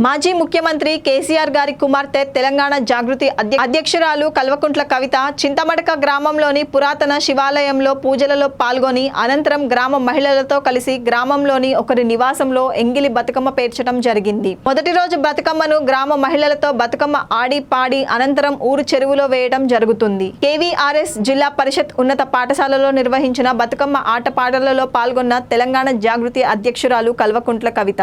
మాజీ ముఖ్యమంత్రి కేసీఆర్ గారి కుమార్తె తెలంగాణ జాగృతి అధ్య- అధ్యక్షురాలు కల్వకుంట్ల కవిత చింతమడక గ్రామంలోని పురాతన శివాలయంలో పూజలలో పాల్గొని అనంతరం గ్రామ మహిళలతో కలిసి గ్రామంలోని ఒకరి నివాసంలో ఎంగిలి బతుకమ్మ పేర్చడం జరిగింది. మొదటి రోజు బతుకమ్మను గ్రామ మహిళలతో బతుకమ్మ ఆడి పాడి అనంతరం ఊరు చెరువులో వేయడం జరుగుతుంది. కేవీఆర్ఎస్ జిల్లా పరిషత్ ఉన్నత పాఠశాలలో నిర్వహించిన బతుకమ్మ ఆటపాటలలో పాల్గొన్న తెలంగాణ జాగృతి అధ్యక్షురాలు కల్వకుంట్ల కవిత.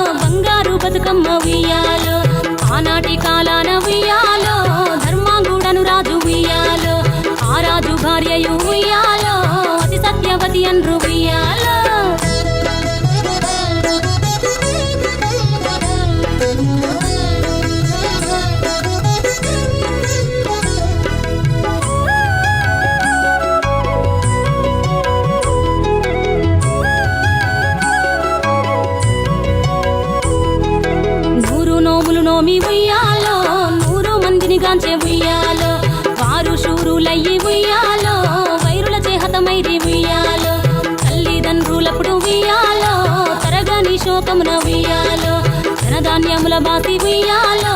భార్యయు ఉయ్యాలో అతి సత్యవతి అన్రు ఉయ్యాలో. నూరు నోములు నోమి ఉయ్యాలో నూరు మందిని గాంచే ఉయ్యాలో వారు షూరులయ్యి ఉయ్యాలో. తల్లి ఉయ్యాలో తల్లిదండ్రులప్పుడు ఉయ్యాలో తరగని శోకమున ఉయ్యాలో ధనధాన్యముల బాసి ఉయ్యాలో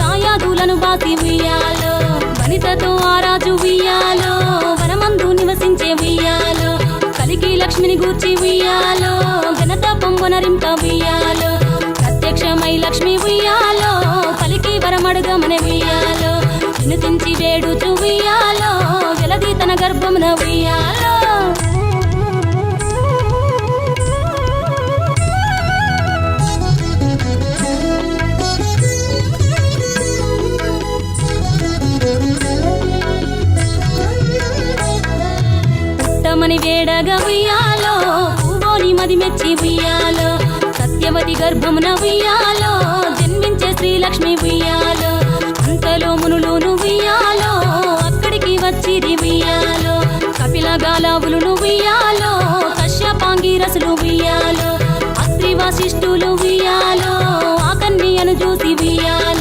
దాయాదులను బాసి ఉయ్యాలో వనితతో ఆరాజు ఉయ్యాలో వనమందు నివసించే ఉయ్యాలో కలికి లక్ష్మిని గూర్చి ఉయ్యాలో ఘనత పొంగునరింప ఉయ్యాలో ప్రత్యక్షమై లక్ష్మి ఉయ్యాలో పలికి వరమడుగమని ఉయ్యాలో వినుతించి వేడుచు ఉయ్యాలో జలది తన గర్భమున ఉయ్యాలో. పుట్టమని వేడగా ఉయ్యాలో పూవోని మది మెచ్చి ఉయ్యాలో సత్యవతి గర్భమున ఉయ్యాలో జన్మించే శ్రీలక్ష్మి ఉయ్యాలో అంతలో మునులును ఉయ్యాలో అక్కడికి వచ్చిది ఉయ్యాలో కపిల గాలావులు ఉయ్యాలో కశ్యపాంగి రసులు ఉయ్యాలో అత్రి వశిష్ఠులు ఉయ్యాలో ఆకన్యను చూసి ఉయ్యాలో.